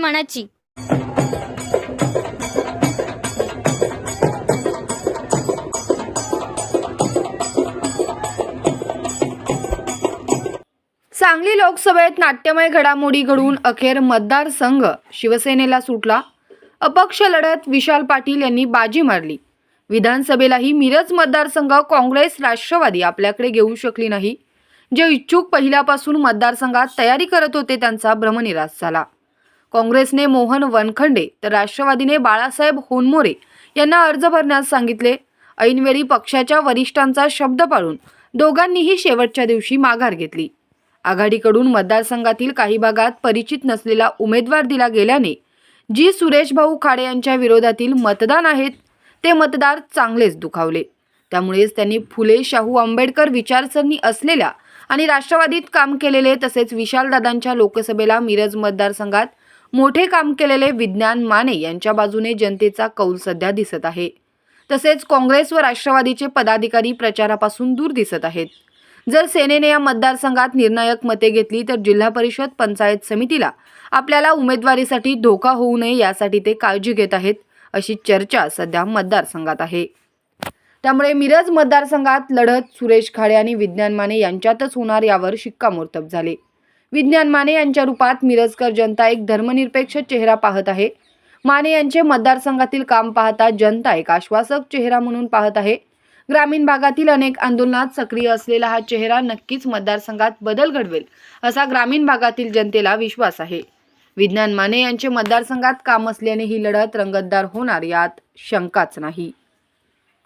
मनाची. सांगली लोकसभेत नाट्यमय घडामोडी घडून अखेर मतदारसंघ शिवसेनेला सुटला. अपक्ष लढत विशाल पाटील यांनी बाजी मारली. विधानसभेलाही मिरज मतदारसंघ काँग्रेस राष्ट्रवादी आपल्याकडे घेऊ शकली नाही. जे इच्छुक पहिल्यापासून मतदारसंघात तयारी करत होते त्यांचा भ्रमनिराश झाला. काँग्रेसने मोहन वनखंडे तर राष्ट्रवादीने बाळासाहेब होनमोरे यांना अर्ज भरण्यास सांगितले. ऐनवेळी पक्षाच्या वरिष्ठांचा शब्द पाळून दोघांनीही शेवटच्या दिवशी माघार घेतली. आघाडीकडून मतदारसंघातील काही भागात परिचित नसलेला उमेदवार दिला गेल्याने जी सुरेश भाऊ खाडे यांच्या विरोधातील मतदान आहेत ते मतदार चांगलेच दुखावले. त्यामुळेच त्यांनी फुले शाहू आंबेडकर विचारसरणी असलेल्या आणि राष्ट्रवादीत काम केलेले तसेच विशालदादांच्या लोकसभेला मिरज मतदारसंघात मोठे काम केलेले विज्ञान माने यांच्या बाजूने जनतेचा कौल सध्या दिसत आहे. तसेच काँग्रेस व राष्ट्रवादीचे पदाधिकारी प्रचारापासून दूर दिसत आहेत. जर सेनेने या मतदारसंघात निर्णायक मते घेतली तर जिल्हा परिषद पंचायत समितीला आपल्याला उमेदवारीसाठी धोका होऊ नये यासाठी ते काळजी घेत आहेत अशी चर्चा सध्या मतदारसंघात आहे. त्यामुळे मिरज मतदारसंघात लढत सुरेश खाडे आणि विज्ञान माने यांच्यातच होणार यावर शिक्कामोर्तब झाले. विज्ञान माने यांच्या रूपात मिरजकर जनता एक धर्मनिरपेक्ष चेहरा पाहत आहे. माने यांचे मतदारसंघातील काम पाहता जनता एक आश्वासक चेहरा म्हणून पाहत आहे. ग्रामीण भागातील अनेक आंदोलनात सक्रिय असलेला हा चेहरा नक्कीच मतदारसंघात बदल घडवेल असा ग्रामीण भागातील जनतेला विश्वास आहे. विज्ञान माने यांचे मतदारसंघात काम असल्याने ही लढत रंगतदार होणार यात शंकाच नाही.